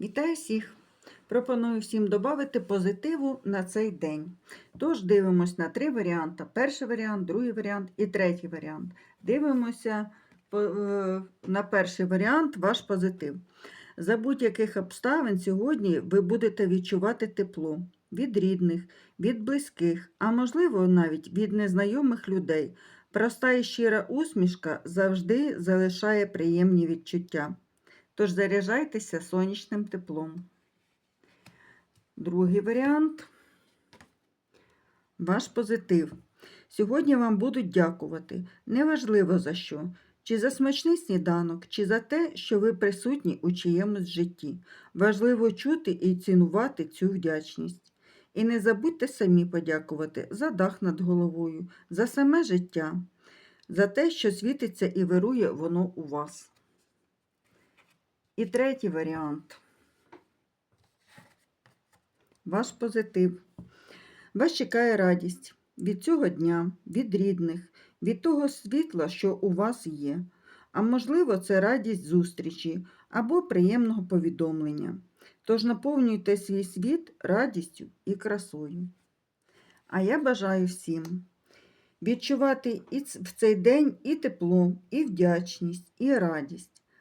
Вітаю всіх! Пропоную всім додати позитиву на цей день. Тож дивимось на три варіанти: перший варіант, другий варіант і третій варіант. Дивимося е, на перший варіант ваш позитив. За будь-яких обставин сьогодні ви будете відчувати тепло від рідних, від близьких, а можливо навіть від незнайомих людей. Проста і щира усмішка завжди залишає приємні відчуття. Тож заряджайтеся сонячним теплом. Другий варіант ваш позитив. Сьогодні вам будуть дякувати. Неважливо за що. Чи за смачний сніданок, чи за те, що ви присутні у чиємусь житті. Важливо чути і цінувати цю вдячність. І не забудьте самі подякувати за дах над головою, за саме життя, за те, що світиться і вирує воно у вас. І третій варіант. Ваш позитив. Вас чекає радість від цього дня, від рідних, від того світла, що у вас є. А можливо, це радість зустрічі або приємного повідомлення. Тож наповнюйте свій світ радістю і красою. А я бажаю всім відчувати і в цей день і тепло, і вдячність, і радість.